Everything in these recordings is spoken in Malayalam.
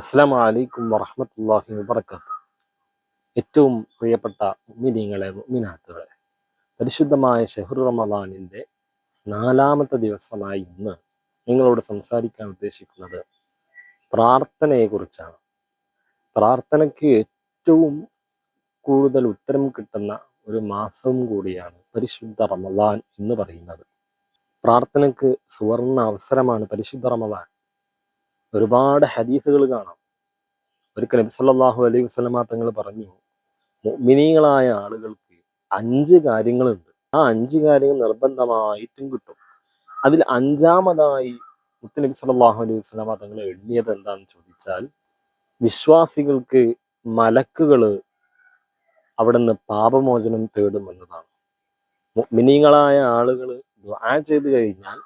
അസ്സാം വലൈക്കും വറഹമത്തല്ലാഹി വബർക്കാത്തു ഏറ്റവും പ്രിയപ്പെട്ട മിനിങ്ങളെ മിനാത്തുകളെ പരിശുദ്ധമായ ഷെഹ്റു റമദാനിന്റെ നാലാമത്തെ ദിവസമായി ഇന്ന് നിങ്ങളോട് സംസാരിക്കാൻ ഉദ്ദേശിക്കുന്നത് പ്രാർത്ഥനയെക്കുറിച്ചാണ്. പ്രാർത്ഥനയ്ക്ക് ഏറ്റവും കൂടുതൽ ഉത്തരം കിട്ടുന്ന ഒരു മാസവും കൂടിയാണ് പരിശുദ്ധ റമദാൻ എന്ന് പറയുന്നത്. പ്രാർത്ഥനയ്ക്ക് സുവർണ അവസരമാണ് പരിശുദ്ധ റമദാൻ. ഒരുപാട് ഹദീസുകൾ കാണാം. ഒരിക്കൽ നബി സല്ലല്ലാഹു അലൈഹി വസല്ലമ തങ്ങൾ പറഞ്ഞു മുഅ്മിനീങ്ങളായ ആളുകൾക്ക് അഞ്ച് കാര്യങ്ങളുണ്ട്. ആ അഞ്ച് കാര്യങ്ങൾ നിർബന്ധമായിട്ടും കിട്ടും. അതിൽ അഞ്ചാമതായി മുത്തുനബി സല്ലല്ലാഹു അലൈഹി വസല്ലമ തങ്ങൾ എണ്ണിയത് എന്താണെന്ന് ചോദിച്ചാൽ വിശ്വാസികൾക്ക് മലക്കുകൾ അവിടുന്ന് പാപമോചനം തേടുമെന്നതാണ് മുഅ്മിനീങ്ങളായ ആളുകൾ ദുആ ചെയ്തു കഴിഞ്ഞാൽ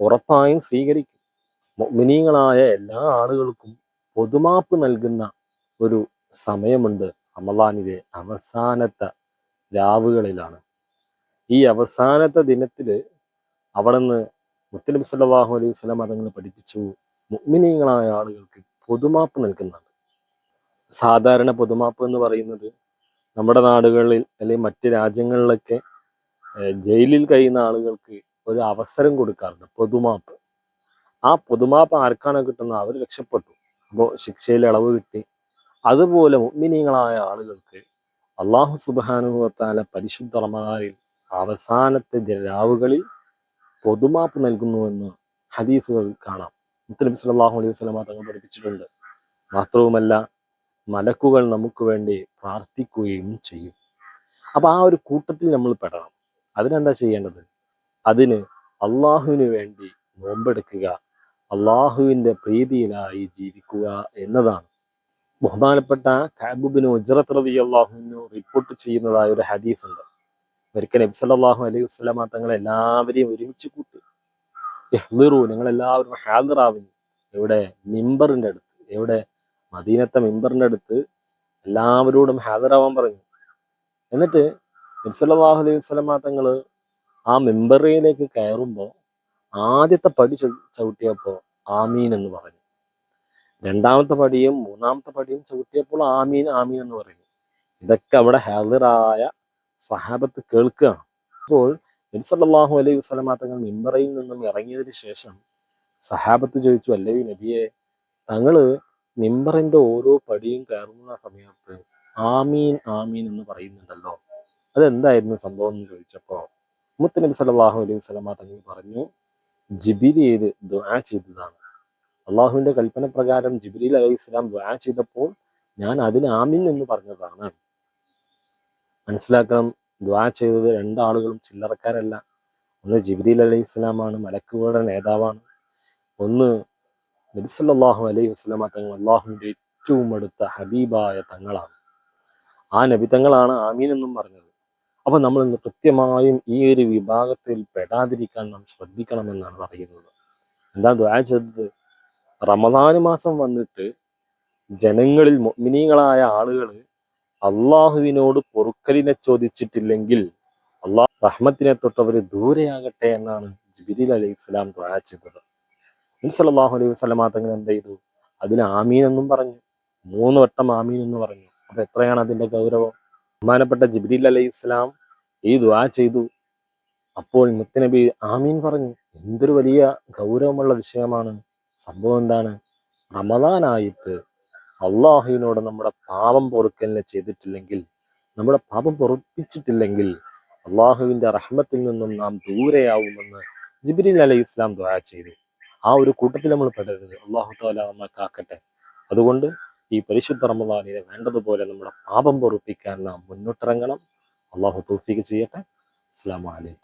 ഉറപ്പായും സ്വീകരിക്കും. മുഅ്മിനീങ്ങളായ എല്ലാ ആളുകൾക്കും പൊതുമാപ്പ് നൽകുന്ന ഒരു സമയമുണ്ട് റമദാനിലെ അവസാനത്തെ രാവുകളിലാണ്. ഈ അവസാനത്തെ ദിനത്തിൽ അവിടുന്ന് മുത്തനബി സല്ലല്ലാഹു അലൈഹി വസല്ലം അതങ്ങൾ പഠിപ്പിച്ചു മുഅ്മിനീങ്ങളായ ആളുകൾക്ക് പൊതുമാപ്പ് നൽകുന്നുണ്ട് സാധാരണ പൊതുമാപ്പ് എന്ന് പറയുന്നത് നമ്മുടെ നാടുകളിൽ അല്ലെങ്കിൽ മറ്റ് രാജ്യങ്ങളിലൊക്കെ ജയിലിൽ കഴിയുന്ന ആളുകൾക്ക് ഒരു അവസരം കൊടുക്കാറുണ്ട് പൊതുമാപ്പ്. ആ പുതുമാപ്പ് ആർക്കാണ് കിട്ടുന്നത്? അവർ രക്ഷപ്പെട്ടു. അപ്പോൾ ശിക്ഷയിൽ ഇളവ് കിട്ടി. അതുപോലെ മുഅ്മിനീങ്ങളായ ആളുകൾക്ക് അള്ളാഹു സുബാനുഭവത്താല പരിശുദ്ധ റമദാനിൽ അവസാനത്തെ ജ- രാവുകളിൽ പൊതുമാപ്പ് നൽകുന്നുവെന്ന് ഹദീസുകൾ കാണാം. മുത്തനബി സല്ലല്ലാഹു അലൈഹി വസല്ലമ തങ്ങൾ പഠിപ്പിച്ചിട്ടുണ്ട്. മാത്രവുമല്ല മലക്കുകൾ നമുക്ക് വേണ്ടി പ്രാർത്ഥിക്കുകയും ചെയ്യും. അപ്പൊ ആ ഒരു കൂട്ടത്തിൽ നമ്മൾ പെടണം. അതിനെന്താ ചെയ്യേണ്ടത്? അതിന് അള്ളാഹുവിന് വേണ്ടി നോമ്പെടുക്കുക. അള്ളാഹുവിന്റെ പ്രീതിയിലായി ജീവിക്കുക എന്നതാണ്. ബഹുമാനപ്പെട്ട കാബുബിന് ഉജ്റത്ത് റബി അള്ളാഹുവിനു റിപ്പോർട്ട് ചെയ്യുന്നതായ ഒരു ഹദീസ് ഉണ്ട് ഒരിക്കൽ നബി സല്ലല്ലാഹു അലൈഹി വസ്ലാമ തങ്ങളെ എല്ലാവരെയും ഒരുമിച്ച് കൂട്ടി ഇഹ്ദിറു നിങ്ങൾ എല്ലാവരും ഹാദിറാവിൻ. എവിടെ? മിമ്പറിന്റെ അടുത്ത്. എവിടെ? മദീനത്തെ മിമ്പറിന്റെ അടുത്ത്. എല്ലാവരോടും ഹാദിറാവാൻ പറഞ്ഞു. എന്നിട്ട് നബി സല്ലല്ലാഹു അലൈഹി വസല്ലമ തങ്ങൾ ആ മെമ്പറിയിലേക്ക് കയറുമ്പോൾ ആദ്യത്തെ പടി ചവി- ചവിട്ടിയപ്പോൾ ആമീൻ എന്ന് പറഞ്ഞു. രണ്ടാമത്തെ പടിയും മൂന്നാമത്തെ പടിയും ചവിട്ടിയപ്പോൾ ആമീൻ ആമീൻ എന്ന് പറഞ്ഞു ഇതൊക്കെ അവിടെ ഹാദിറായ സഹാബത്ത് കേൾക്കുകയാണ് അപ്പോൾ നബി സല്ലല്ലാഹു അലൈഹി വസല്ലമ തങ്ങൾ മിമ്പറയിൽ നിന്നും ഇറങ്ങിയതിന് ശേഷം സഹാബത്ത് ചോദിച്ചു അല്ലേ നബിയെ തങ്ങൾ മിമ്പറിന്റെ ഓരോ പടിയും കയറുന്ന സമയത്ത് ആമീൻ ആമീൻ എന്ന് പറയുന്നുണ്ടല്ലോ. അതെന്തായിരുന്നു സംഭവം എന്ന് ചോദിച്ചപ്പോ മുത്ത് നബി സല്ലല്ലാഹു അലൈഹി വസല്ലമ തങ്ങൾ പറഞ്ഞു ജിബിരിയിൽ ദുആ ചെയ്തതാണ്. അള്ളാഹുവിന്റെ കൽപ്പന പ്രകാരം ജിബ്രീൽ അലൈഹി ഇസ്ലാം ദുആ ചെയ്തപ്പോൾ ഞാൻ അതിന് ആമിൻ എന്ന് പറഞ്ഞതാണ്. മനസ്സിലാക്കണം ദുആ ചെയ്തത് രണ്ടാളുകളും ചില്ലറക്കാരല്ല. ഒന്ന് ജിബ്രീൽ അലൈഹി ഇസ്ലാമാണ് മലക്കുകളുടെ നേതാവാണ്. ഒന്ന് നബി സല്ലല്ലാഹു അലൈഹി വസല്ലമ തങ്ങൾ അള്ളാഹുവിന്റെ ഏറ്റവും അടുത്ത ഹബീബായ തങ്ങളാണ്. ആ നബി തങ്ങളാണ് ആമീൻ എന്നും പറഞ്ഞത്. അപ്പൊ നമ്മൾ ഇന്ന് കൃത്യമായും ഈ ഒരു വിഭാഗത്തിൽ പെടാതിരിക്കാൻ നാം ശ്രദ്ധിക്കണമെന്നാണ് പറയുന്നത്. എന്താ ദുആ ചെയ്തത്? റമദാന് മാസം വന്നിട്ട് ജനങ്ങളിൽ മിനിങ്ങളായ ആളുകൾ അള്ളാഹുവിനോട് പൊറുക്കലിനെ ചോദിച്ചിട്ടില്ലെങ്കിൽ അള്ളാഹ് റഹ്മത്തിനെ തൊട്ടവർ ദൂരെയാകട്ടെ എന്നാണ് ജിബിരിൽ അലൈഹി ഇസ്ലാം ദ്വാ ചെയ്തത്. സല്ലല്ലാഹു അലൈഹി വസല്ലമ തങ്ങൾ എന്ത് ചെയ്തു? അതിന് ആമീൻ എന്നും പറഞ്ഞു. മൂന്ന് വട്ടം ആമീൻ എന്ന് പറഞ്ഞു. അപ്പൊ എത്രയാണ് അതിന്റെ ഗൗരവം? ബഹുമാനപ്പെട്ട ജിബ്രീൽ അലൈഹി ഇസ്ലാം ഈ ദുആ ചെയ്തു. അപ്പോൾ മുത്തനബി ആമീൻ പറഞ്ഞു എന്തൊരു വലിയ ഗൗരവമുള്ള വിഷയമാണ്. സംഭവം എന്താണ്? റമദാനായിട്ട് അള്ളാഹുവിനോട് നമ്മുടെ പാപം പൊറുക്കലിനെ ചെയ്തിട്ടില്ലെങ്കിൽ നമ്മുടെ പാപം പൊറുപ്പിച്ചിട്ടില്ലെങ്കിൽ അള്ളാഹുവിന്റെ റഹ്മത്തിൽ നിന്നും നാം ദൂരെയാവുമെന്ന് ജിബ്രീൽ അലൈഹി ഇസ്ലാം ദുആ ചെയ്തു. ആ ഒരു കൂട്ടത്തിൽ നമ്മൾ പെടരുത്. അള്ളാഹു താല നമ്മെ കാക്കട്ടെ. അതുകൊണ്ട് ഈ പരിശുദ്ധ റമദാനിനെ വേണ്ടതുപോലെ നമ്മുടെ പാപം പൊറുപ്പിക്കാൻ നാം മുന്നോട്ടിറങ്ങണം. അള്ളാഹു തോഫിക്ക് ചെയ്യട്ടെ. അസ്സാം അലൈക്കും.